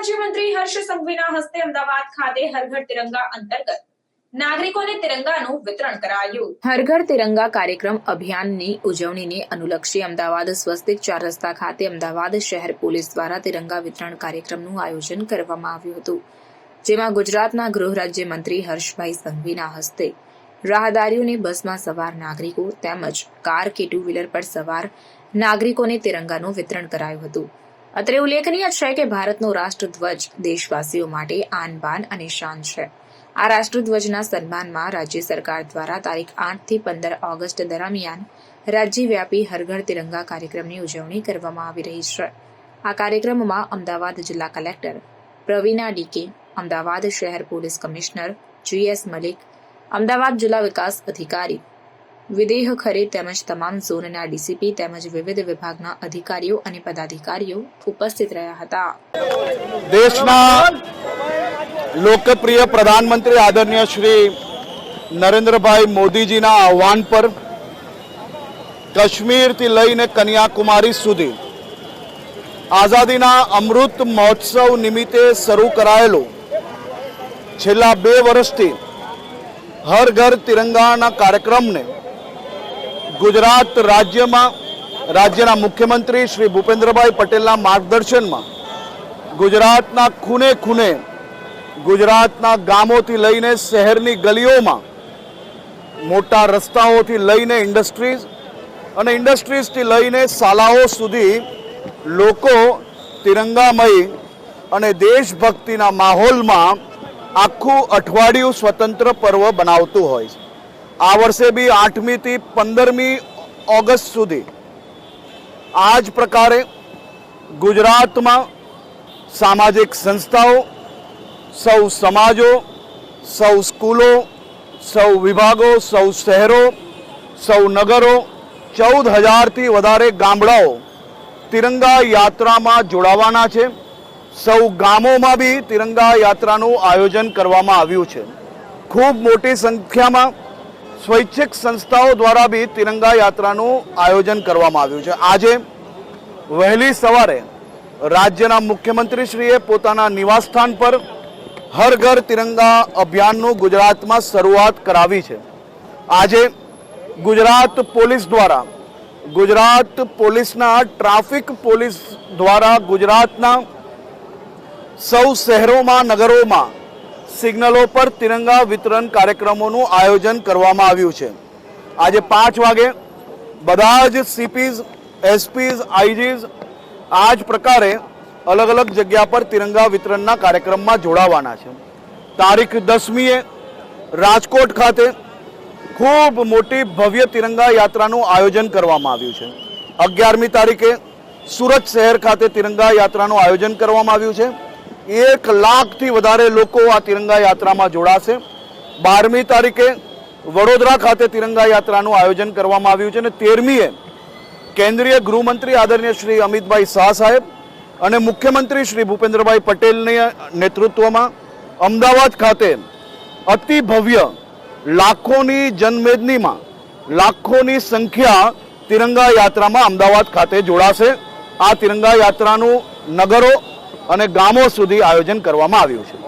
રાજ્યમંત્રી હર્ષ સંઘવીના હસ્તે અમદાવાદ ખાતે હરઘર તિરંગા અંતર્ગત નાગરિકોને તિરંગાનું વિતરણ કરાયું. હરઘર તિરંગા કાર્યક્રમ અભિયાનની ઉજવણીને અનુલક્ષી અમદાવાદ સ્વસ્તિક ચાર રસ્તા ખાતે અમદાવાદ શહેર પોલીસ દ્વારા તિરંગા વિતરણ કાર્યક્રમનું આયોજન કરવામાં આવ્યું હતું. જેમાં ગુજરાતના ગૃહ રાજ્યમંત્રી હર્ષભાઈ સંઘવીના હસ્તે રાહદારીઓને બસમાં સવાર નાગરિકો તેમજ કાર કે ટુ વ્હીલર પર સવાર નાગરિકોને તિરંગાનું વિતરણ કરાયું હતું. અત્રે ઉલ્લેખનીય છે કે ભારતનો રાષ્ટ્રધ્વજ દેશવાસીઓ માટે આન બાન અને શાન છે. આ રાષ્ટ્રધ્વજના સન્માનમાં રાજ્ય સરકાર દ્વારા તારીખ આઠથી પંદર ઓગસ્ટ દરમિયાન રાજ્યવ્યાપી હરઘર તિરંગા કાર્યક્રમની ઉજવણી કરવામાં આવી રહી છે. આ કાર્યક્રમમાં અમદાવાદ જિલ્લા કલેક્ટર પ્રવીણા ડીકે, અમદાવાદ શહેર police commissioner GS Malik, Ahmedabad જિલ્લા વિકાસ અધિકારી વિદેહ ખરે તેમજ તમામ ઝોનના ડીસીપી તેમજ વિવિધ વિભાગના અધિકારીઓ અને પદાધિકારીઓ ઉપસ્થિત રહ્યા હતા. દેશના લોકપ્રિય પ્રધાનમંત્રી આદરણીય શ્રી નરેન્દ્રભાઈ મોદીજીના આહવાન પર કાશ્મીરથી લઈને કન્યાકુમારી સુધી આઝાદીના અમૃત મહોત્સવ નિમિત્તે શરૂ કરાયેલું છેલ્લા બે વર્ષથી હર ઘર તિરંગાના કાર્યક્રમને ગુજરાત રાજ્યમાં રાજ્યના મુખ્યમંત્રી શ્રી ભૂપેન્દ્રભાઈ પટેલના માર્ગદર્શનમાં ગુજરાતના ખૂને ખૂને ગુજરાતના ગામોથી લઈને શહેરની ગલીઓમાં મોટા રસ્તાઓથી લઈને ઇન્ડસ્ટ્રીઝ અને ઇન્ડસ્ટ્રીઝથી લઈને શાલાઓ સુધી લોકો તિરંગામય અને દેશભક્તિના માહોલમાં આખું અઠવાડિયું સ્વતંત્ર પર્વ બનાવતું હોય છે. આ વર્ષે બી આઠમીથી પંદરમી ઓગસ્ટ સુધી આ જ પ્રકારે ગુજરાતમાં સામાજિક સંસ્થાઓ, સૌ સમાજો, સૌ સ્કૂલો, સૌ વિભાગો, સૌ શહેરો, સૌ નગરો, ચૌદ હજારથી વધારે ગામડાઓ તિરંગા યાત્રામાં જોડાવાના છે. સૌ ગામોમાં બી તિરંગા યાત્રાનું આયોજન કરવામાં આવ્યું છે. ખૂબ મોટી સંખ્યામાં સ્વૈચ્છિક સંસ્થાઓ દ્વારા બી તિરંગા યાત્રાનું આયોજન કરવામાં આવ્યું છે. આજે વહેલી સવારે રાજ્યના મુખ્યમંત્રીશ્રીએ પોતાના નિવાસસ્થાન પર હર ઘર તિરંગા અભિયાનનું ગુજરાતમાં શરૂઆત કરાવી છે. આજે ગુજરાત પોલીસ દ્વારા, ગુજરાત પોલીસના ટ્રાફિક પોલીસ દ્વારા ગુજરાતના સૌ શહેરોમાં, નગરોમાં સિગ્નલો પર તિરંગા વિતરણ કાર્યક્રમોનું આયોજન કરવામાં આવ્યું છે. આજે પાંચ વાગે બધા જ સીપીઝ એસપીઝ આઈજીઝ આ જ પ્રકારે અલગ અલગ જગ્યા પર તિરંગા વિતરણના કાર્યક્રમમાં જોડાવાના છે. તારીખ દસમીએ રાજકોટ ખાતે ખૂબ મોટી ભવ્ય તિરંગા યાત્રાનું આયોજન કરવામાં આવ્યું છે. અગિયારમી તારીખે સુરત શહેર ખાતે તિરંગા યાત્રાનું આયોજન કરવામાં આવ્યું છે. એક લાખથી વધારે લોકો આ તિરંગા યાત્રામાં જોડાશે. બારમી તારીખે વડોદરા ખાતે તિરંગા યાત્રાનું આયોજન કરવામાં આવ્યું છે અને તેરમીએ કેન્દ્રીય ગૃહમંત્રી આદરણીય શ્રી અમિતભાઈ શાહ સાહેબ અને મુખ્યમંત્રી શ્રી ભૂપેન્દ્રભાઈ પટેલના નેતૃત્વમાં અમદાવાદ ખાતે અતિ ભવ્ય લાખોની જનમેદનીમાં લાખોની સંખ્યા તિરંગા યાત્રામાં અમદાવાદ ખાતે જોડાશે. આ તિરંગા યાત્રાનું નગરો અને ગામો સુધી આયોજન કરવામાં આવ્યું છે.